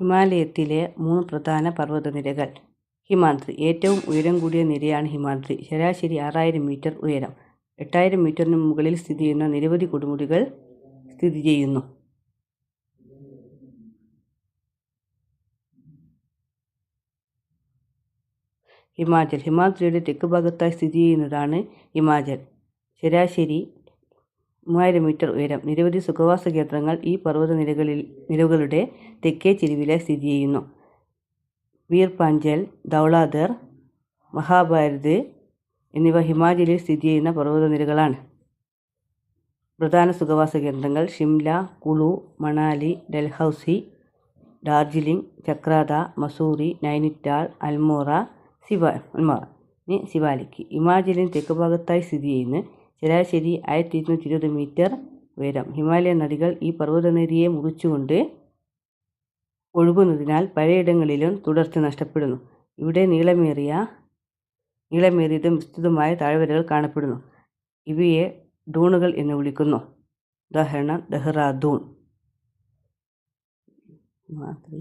ഹിമാലയത്തിലെ മൂന്ന് പ്രധാന പർവതനിരകൾ ഹിമാദ്രി ഏറ്റവും ഉയരം കൂടിയ നിരയാണ് ഹിമാദ്രി. ശരാശരി ആറായിരം മീറ്റർ ഉയരം. എട്ടായിരം മീറ്ററിന് മുകളിൽ സ്ഥിതി ചെയ്യുന്ന നിരവധി കൊടുമുടികൾ സ്ഥിതി ചെയ്യുന്നു. ഹിമാചൽ. ഹിമാദ്രിയുടെ തെക്ക് ഭാഗത്തായി സ്ഥിതി ചെയ്യുന്നതാണ് ഹിമാചൽ. ശരാശരി മൂവായിരം മീറ്റർ ഉയരം. നിരവധി സുഖവാസ കേന്ദ്രങ്ങൾ ഈ പർവതനിരകളിൽ നിരകളുടെ തെക്കേ ചെരുവിലായി സ്ഥിതി ചെയ്യുന്നു. വീർ പാഞ്ചൽ ധൗളാധർ മഹാഭാരത് എന്നിവ ഹിമാചലിൽ സ്ഥിതി ചെയ്യുന്ന പർവതനിരകളാണ്. പ്രധാന സുഖവാസ കേന്ദ്രങ്ങൾ ഷിംല കുളു മണാലി ഡൽഹൌസി ഡാർജിലിംഗ് ചക്രാത മസൂറി നൈനിറ്റാൾ അൽമോറ സിവ അൽമോറ ഇനി സിവാലിക്ക് ഹിമാചലിൻ തെക്ക് ഭാഗത്തായി സ്ഥിതി ചെയ്യുന്നു ശരാശരി ആയിരത്തി ഇരുന്നൂറ്റി ഇരുപത് മീറ്റർ ഉയരം. ഹിമാലയ നദികൾ ഈ പർവതനിരയെ മുറിച്ചുകൊണ്ട് ഒഴുകുന്നതിനാൽ പലയിടങ്ങളിലും തുടർച്ച നഷ്ടപ്പെടുന്നു. ഇവിടെ നീളമേറിയ നീളമേറിയതും വിസ്തൃതമായ താഴ്വരകൾ കാണപ്പെടുന്നു. ഇവയെ ഡൂണുകൾ എന്ന് വിളിക്കുന്നു. ഉദാഹരണം ദെഹ്റാദൂൺ. ഹിമാദ്രി